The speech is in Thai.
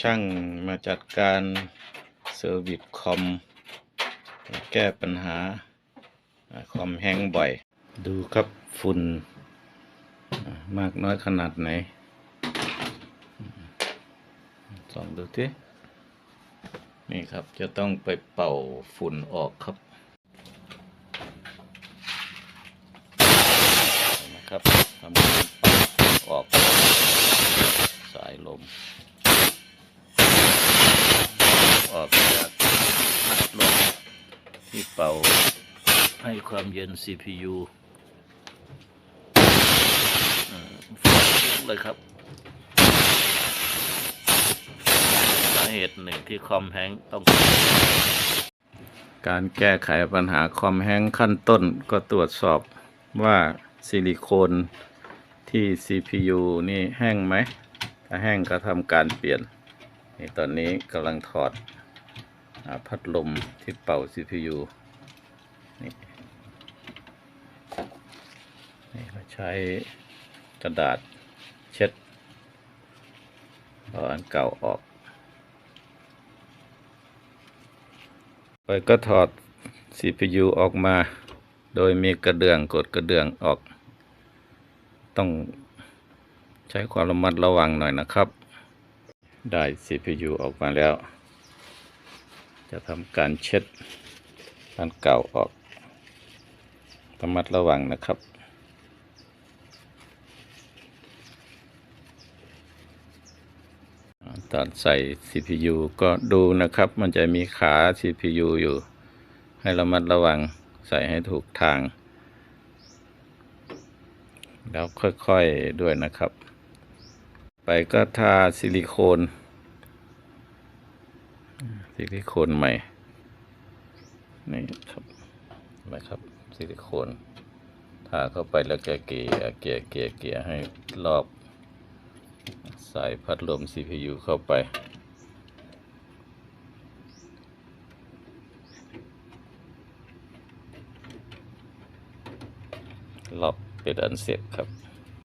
ช่างมาจัดการเซอร์วิสคอม แก้ปัญหาคอมแห้งบ่อย ดูครับฝุ่นมากน้อยขนาดไหนส่องดูทีนี่ครับจะต้องไปเป่าฝุ่นออกครับนะครับทำออก สายลม ออกจากพัดลมที่ เป่าให้ความเย็น CPU อ่าฟังเลยครับ สาเหตุหนึ่งที่คอมแฮงต้อง การแก้ไขปัญหาคอมแฮงขั้นต้นก็ตรวจสอบว่าซิลิโคนที่ CPU นี่แห้งไหม ถ้าแห้งก็ทำการเปลี่ยน นี่ตอนนี้กำลังถอดอพัดลมที่เป่า CPU นี่นี่เราใช้กระดาษเช็ดเอาอันเก่าออก ไปก็ถอด CPU ออกมา โดยมีกระเดื่องกดกระเดื่องออก ต้องใช้ความระมัดระวังหน่อยนะครับ ได้ CPU ออกมาแล้ว จะทำการเช็ดอันเก่าออก ระมัดระวังนะครับ ตอนใส่ CPU ก็ดูนะครับ มันจะมีขา CPU อยู่ ให้ระมัดระวังใส่ให้ถูกทาง แล้วค่อย ๆ ด้วยนะครับ ไปก็ทาซิลิโคนซิลิโคนใหม่ นี่ครับนไหมครับ ซิลิโคนทาเข้าไปแล้วก็เกลี่ยเกลี่ยเกลี่ยเกลี่ยให้รอบใส่พัดลม CPU เข้าไป รอบเป็นอันเสร็จครับ